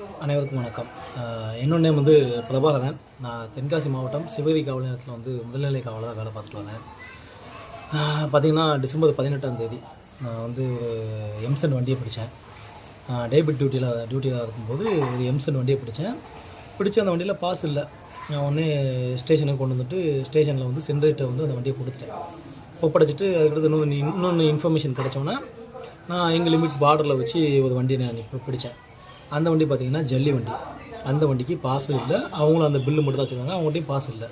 அனைவருக்கும் வணக்கம். அஹ் என்னோட நேம் வந்து பிரபாகரன். நான் தென்காசி மாவட்டம் சிவகிரி காவல் நிலையத்தில் வந்து முதல்நிலை காவலராக வேலை பார்த்துட்டு வரேன் பார்த்திங்கன்னா பார்த்தீங்கன்னா டிசம்பர் பதினெட்டாம் தேதி நான் வந்து ஒரு எம்சன் வண்டியை பிடிச்சேன். டேபிட் டியூட்டியில் டியூட்டியில் இருக்கும்போது ஒரு எம்சன் வண்டியை பிடிச்சேன். பிடிச்ச அந்த வண்டியில் பாஸ் இல்லை. நான் உடனே ஸ்டேஷனுக்கு கொண்டு வந்துட்டு ஸ்டேஷனில் வந்து சென்ட்ரேட்டை வந்து அந்த வண்டியை கொடுத்துட்டேன். ஒப்படைச்சிட்டு அதுக்கடுத்து இன்னொன்று இன்னொன்று இன்ஃபர்மேஷன் கிடச்சோன்னா நான் எங்கள் லிமிட் பார்டரில் வச்சு ஒரு வண்டியை நான் பிடிச்சேன். அந்த வண்டி பார்த்திங்கன்னா ஜல்லி வண்டி. அந்த வண்டிக்கு பாஸ் இல்லை. அவங்களும் அந்த பில்லு மட்டும் தான் வச்சுருக்காங்க அவங்கள்ட்டையும் பாஸ் இல்லை.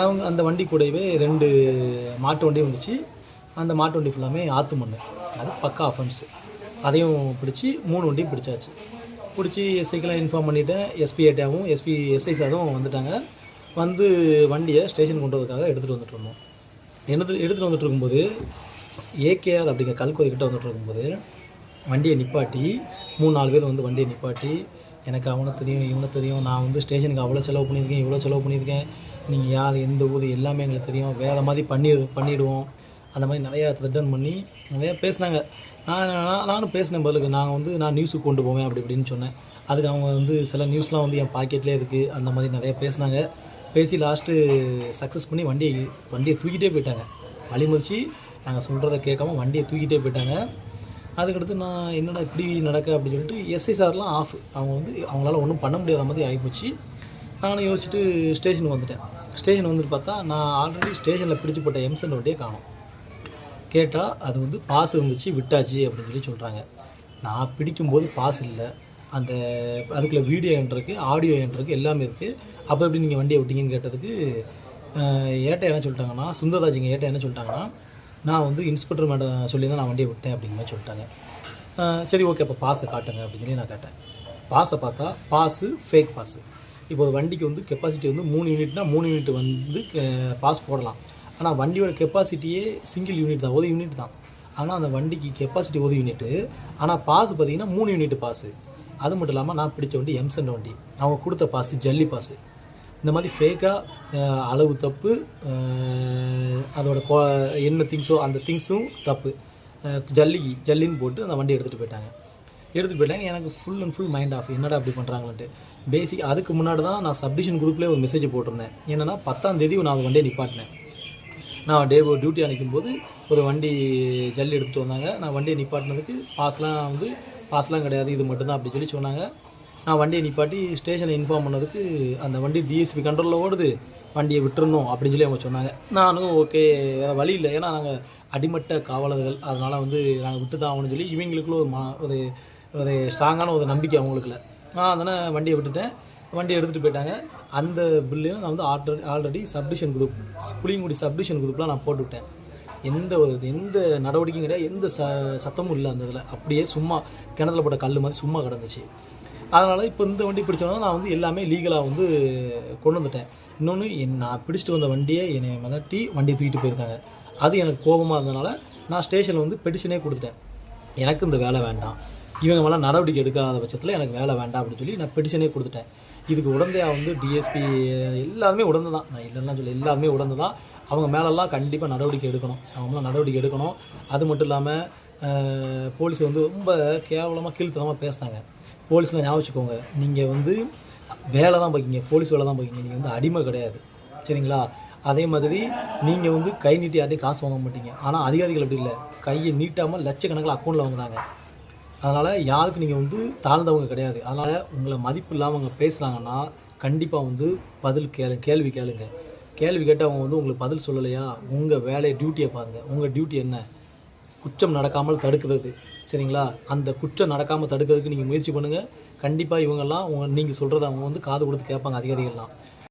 அவங்க அந்த வண்டி கூடவே ரெண்டு மாட்டு வண்டியும் வந்துச்சு. அந்த மாட்டு வண்டி ஃபுல்லாமே ஆற்று மண் அது பக்கா அஃபென்ஸு அதையும் பிடிச்சி மூணு வண்டியும் பிடிச்சாச்சு. பிடிச்சி எஸ்ஐக்கெலாம் இன்ஃபார்ம் பண்ணிவிட்டேன் எஸ்பி ஏட்டாவும் எஸ்பி எஸ்ஐ சாரும் வந்துட்டாங்க. வந்து வண்டியை ஸ்டேஷன் கொண்டு வரதுக்காக எடுத்துகிட்டு வந்துட்டு இருந்தோம். எடுத்து எடுத்துகிட்டு வந்துட்டு இருக்கும்போது ஏகேஆர் அப்படிங்கிற கல்கோதி கிட்ட வந்துட்டு இருக்கும்போது வண்டியை நிப்பாட்டி மூணு நாலு பேர் வந்து வண்டியை நிப்பாட்டி எனக்கு அவனை தெரியும் இவனை தெரியும் நான் வந்து ஸ்டேஷனுக்கு அவ்வளோ செலவு பண்ணியிருக்கேன் இவ்வளோ செலவு பண்ணியிருக்கேன். நீங்கள் யார் எந்த ஊர் எல்லாமே எங்களுக்கு தெரியும். வேறு மாதிரி பண்ணி பண்ணிவிடுவோம் அந்த மாதிரி நிறையா ரிட்டர்ன் பண்ணி நிறையா பேசினாங்க. நான் நானும் பேசினேன் பதிலுக்கு நான் வந்து நான் நியூஸுக்கு கொண்டு போவேன் அப்படி இப்படின்னு சொன்னேன். அதுக்கு அவங்க வந்து சில நியூஸ்லாம் வந்து என் பாக்கெட்லேயே இருக்குது அந்த மாதிரி நிறையா பேசினாங்க. பேசி லாஸ்ட்டு சக்ஸஸ் பண்ணி வண்டியை வண்டியை தூக்கிட்டே போயிட்டாங்க. வழிமறிச்சு நாங்கள் சொல்கிறத கேட்காம வண்டியை தூக்கிட்டே போயிட்டாங்க. அதுக்கடுத்து நான் என்னடா இப்படி நடக்க அப்படின்னு சொல்லிட்டு எஸ்ஐ சார்லாம் ஆஃப் அவங்க வந்து அவங்களால ஒன்றும் பண்ண முடியாத மாதிரி ஆகிப்போச்சு நானும் யோசிச்சுட்டு ஸ்டேஷனுக்கு வந்துட்டேன். ஸ்டேஷன் வந்துட்டு பார்த்தா நான் ஆல்ரெடி ஸ்டேஷனில் பிடிச்சு போட்ட எம்சன் வண்டியை காணோம். கேட்டால் அது வந்து பாஸ் இருந்துச்சு விட்டாச்சு அப்படின்னு சொல்லி சொல்கிறாங்க நான் பிடிக்கும்போது பாஸ் இல்லை. அந்த அதுக்குள்ளே வீடியோ என் இருக்குது ஆடியோ என் இருக்குது எல்லாமே இருக்குது அப்போ எப்படி நீங்கள் வண்டியை விட்டீங்கன்னு கேட்டதுக்கு ஏட்டை ஏட்ட என்ன சொல்லிட்டாங்கன்னா சுந்தரராஜிங்க ஏட்ட என்ன சொல்லிட்டாங்கன்னா நான் வந்து இன்ஸ்பெக்டர் மேடம் சொல்லி தான் நான் வண்டியை விட்டேன் அப்படிங்கிற மாதிரி சொல்லிட்டாங்க. சரி ஓகே அப்போ பாஸை காட்டுங்க அப்படின்னு சொல்லி நான் கேட்டேன். பாஸை பார்த்தா பாஸு ஃபேக் பாஸு இப்போ ஒரு வண்டிக்கு வந்து கெப்பாசிட்டி வந்து மூணு யூனிட்னா மூணு யூனிட் வந்து பாஸ் போடலாம். ஆனால் வண்டியோட கெப்பாசிட்டியே சிங்கிள் யூனிட் தான் ஒரு யூனிட் தான். ஆனால் அந்த வண்டிக்கு கெப்பாசிட்டி ஒரு யூனிட்டு ஆனால் பாஸ் பார்த்தீங்கன்னா மூணு யூனிட் பாஸு அது மட்டும் இல்லாமல் நான் பிடிச்ச வண்டி எம்சன் வண்டி. அவங்க கொடுத்த பாஸு ஜல்லி பாஸு இந்த மாதிரி ஃபேக்காக அளவு தப்பு அதோட கோ என்ன திங்ஸோ அந்த திங்ஸும் தப்பு. ஜல்லி ஜல்லின்னு போட்டு அந்த வண்டி எடுத்துகிட்டு போயிட்டாங்க. எடுத்துகிட்டு போயிட்டாங்க. எனக்கு full and full mind off என்னடா அப்படி பண்ணுறாங்கன்ட்டு பேசிக் அதுக்கு முன்னாடி தான் நான் சப்டிஷன் குரூப்லேயே ஒரு மெசேஜ் போட்டிருந்தேன். என்னென்னா பத்தாம் தேதி நான் அந்த வண்டியை நிப்பாட்டினேன். நான் டே டியூட்டி அணைக்கும் போது ஒரு வண்டி ஜல்லி எடுத்துகிட்டு வந்தாங்க. நான் வண்டியை நிப்பாட்டினதுக்கு பாஸ்லாம் வந்து பாஸ்லாம் கிடையாது இது மட்டும்தான் அப்படி சொல்லி சொன்னாங்க. நான் வண்டியை நிப்பாட்டி ஸ்டேஷனில் இன்ஃபார்ம் பண்ணதுக்கு அந்த வண்டி டிஎஸ்பி கண்ட்ரோலில் ஓடுது. வண்டியை விட்டுருணும் அப்படின்னு சொல்லி அவங்க சொன்னாங்க. நானும் ஓகே வேறு வழி இல்லை. ஏன்னா நாங்கள் அடிமட்ட காவலர்கள். அதனால் வந்து நாங்கள் விட்டு தான் ஆகணும்னு சொல்லி இவங்களுக்குள்ள ஒரு மா ஒரு ஒரு ஸ்ட்ராங்கான ஒரு நம்பிக்கை அவங்களுக்குள்ள. நான் அதனால் வண்டியை விட்டுட்டேன். வண்டியை எடுத்துகிட்டு போயிட்டாங்க. அந்த பில்லையும் நான் வந்து already already subdivision group Puliyangudi subdivision குரூப்லாம் நான் போட்டுவிட்டேன் எந்த ஒரு எந்த நடவடிக்கையும் கிடையாது. எந்த ச சத்தமும் இல்லை அந்த இதில். அப்படியே சும்மா கிணத்துல போட்ட கல் மாதிரி சும்மா கிடந்துச்சு. அதனால் இப்போ இந்த வண்டி பிடிச்சோன்னா நான் வந்து எல்லாமே லீகலாக வந்து கொண்டு வந்துட்டேன். இன்னொன்று என் நான் பிடிச்சிட்டு வந்த வண்டியை என்னை மிதட்டி வண்டியை தூக்கிட்டு போயிருக்காங்க. அது எனக்கு கோபமாக இருந்தனால நான் ஸ்டேஷனில் வந்து பெட்டிஷனே கொடுத்துட்டேன். எனக்கு இந்த வேலை வேண்டாம். இவங்க மேலே நடவடிக்கை எடுக்காத பட்சத்தில் எனக்கு வேலை வேண்டாம் அப்படின்னு சொல்லி நான் பெட்டிஷனே கொடுத்துட்டேன். இதுக்கு உடந்தையாக வந்து டிஎஸ்பி எல்லாருமே உடந்து தான் நான் இல்லைன்னா சொல்லி எல்லாருமே உடந்து தான் அவங்க மேலெல்லாம் கண்டிப்பாக நடவடிக்கை எடுக்கணும். அவங்களாம் நடவடிக்கை எடுக்கணும். அது மட்டும் இல்லாமல் போலீஸ் வந்து ரொம்ப கேவலமாக கீழ்த்தனமாக பேசினாங்க. போலீஸ்லாம் ஞாபகம் வச்சுக்கோங்க. நீங்கள் வந்து வேலை தான் பார்க்கிங்க போலீஸ் வேலை தான் பார்க்கிங்க நீங்கள் வந்து அடிமை கிடையாது. சரிங்களா? அதே மாதிரி நீங்கள் வந்து கை நீட்டி யார்ட்டையும் காசு வாங்க மாட்டீங்க. ஆனால் அதிகாரிகள் அப்படி இல்லை. கையை நீட்டாமல் லட்சக்கணக்கில் அக்கௌண்ட்டில் வாங்குறாங்க. அதனால் யாருக்கு நீங்கள் வந்து தாழ்ந்தவங்க கிடையாது. அதனால் உங்களை மதிப்பு இல்லாமல் அவங்க பேசுகிறாங்கன்னா கண்டிப்பாக வந்து பதில் கேளு கேள்வி கேளுங்க. கேள்வி கேட்டு அவங்க வந்து உங்களுக்கு பதில் சொல்லலையா? உங்கள் வேலையை டியூட்டியை பாருங்கள் உங்கள் டியூட்டி என்ன? குற்றம் நடக்காமல் தடுக்கிறது. சரிங்களா? அந்த குற்றம் நடக்காமல் தடுக்கிறதுக்கு நீங்கள் முயற்சி பண்ணுங்கள் கண்டிப்பாக இவங்கெல்லாம் உங்க நீங்கள் சொல்கிறத அவங்க வந்து காது கொடுத்து கேட்பாங்க அதிகாரிகள்லாம்.